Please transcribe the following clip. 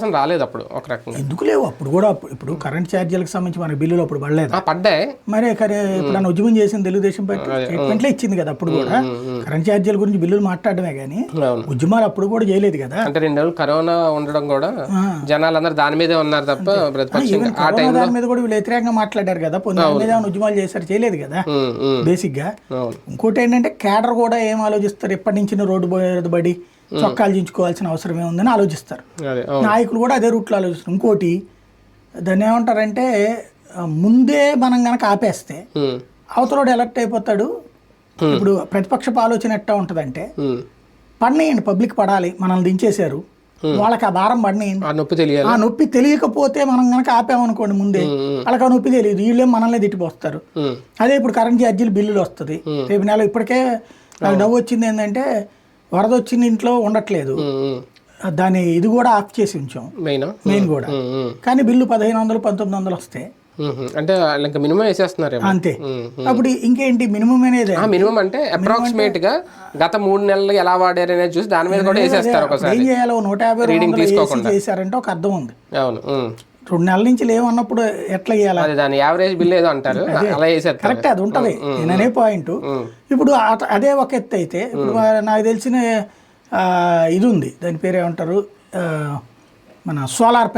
అసలు రాలేదు అప్పుడు ఒక రకంగా. ఎందుకు లేవు? అప్పుడు కూడా అప్పుడు- ఇప్పుడు కరెంట్ ఛార్జీలకు సంబంధించి మన బిల్లులు అప్పుడు పడలేదు. పడ్డాయి. మరి కరే ఇప్పుడు ఉద్యమం చేసిన తెలుగుదేశం పార్టీ స్టేట్మెంట్లే ఇచ్చింది కదా అప్పుడు కూడా. కరెంట్ ఛార్జీల గురించి బిల్లులు మాట్లాడమే కానీ ఉద్యమాలు అప్పుడు కూడా చేయలేదు కదా. అంటే రెండు నెలలు కరోనా ఉండడం కూడా జనాలందరూ దాని మీదే ఉన్నారు తప్ప ప్రతిపక్షం మీద కూడా వీళ్ళు వ్యతిరేకంగా మాట్లాడారు కదా. మీద ఉద్యమాలు చేశారు చేయలేదు కదా. బేసిక్గా. ఇంకోటి ఏంటంటే కేడర్ కూడా ఏం ఆలోచిస్తారు? ఎప్పటి నుంచి రోడ్డు బడి? చొక్కాలు దించుకోవాల్సిన అవసరం ఏముందని ఆలోచిస్తారు. నాయకులు కూడా అదే రూట్లో ఆలోచిస్తారు. ఇంకోటి దాన్ని ఏమంటారంటే ముందే మనం గనక ఆపేస్తే అవతలోడు ఎలక్ట్ అయిపోతాడు. ఇప్పుడు ప్రతిపక్షపు ఆలోచన ఎట్టా ఉంటుందంటే. పడినాయండి పబ్లిక్ పడాలి మనల్ని దించేశారు. వాళ్ళకి ఆ భారం పడినాయండి. ఆ నొప్పి తెలియాలి. ఆ నొప్పి తెలియకపోతే మనం కనుక ఆపామనుకోండి ముందే వాళ్ళకి ఆ నొప్పి తెలియదు. వీళ్ళే మనల్ని తిట్టిపోస్తారు. అదే ఇప్పుడు కరెంట్ ఛార్జీలు బిల్లులు వస్తుంది. రేపు నెల ఇప్పటికే నాకు నవ్వు వచ్చింది ఏంటంటే వరద వచ్చింది ఇంట్లో ఉండట్లేదు. దాని ఇది కూడా ఆఫ్ చేసి ఉంచాం. మెయిన్? మెయిన్ కూడా. కానీ బిల్లు పదిహేను వందలు పంతొమ్మిది వందలు వస్తే. అంటే ఇంకా మినిమం వేసేస్తున్నారేమో. అంతే. అప్పుడు ఇంకేంటి మినిమం అనేది? మినిమం అంటే అప్రాక్సిమేట్గా గత మూడు నెలలు ఎలా వాడారు అనేది చూసి దాని మీద కూడా వేసేస్తారు ఒకసారి. ఏం చేయాలో నూట యాభై రెండు Reading వందలు వేసి తీసుకోకుండా. చేశారంటే ఒక అర్థం ఉంది. అవును. రెండు నెలల నుంచి లేవన్నప్పుడు ఎట్లా చేయాలి? దాని యావరేజ్ బిల్ ఏదో అంటారు. అలా కరెక్ట్ అది ఉంటది. నేను అనే పాయింట్ ఇప్పుడు అదే ఒక ఎత్తు అయితే ఇప్పుడు నాకు తెలిసిన ఆ, ఇది ఉంది. దాని పేరు ఏమంటారు? మన సోలార్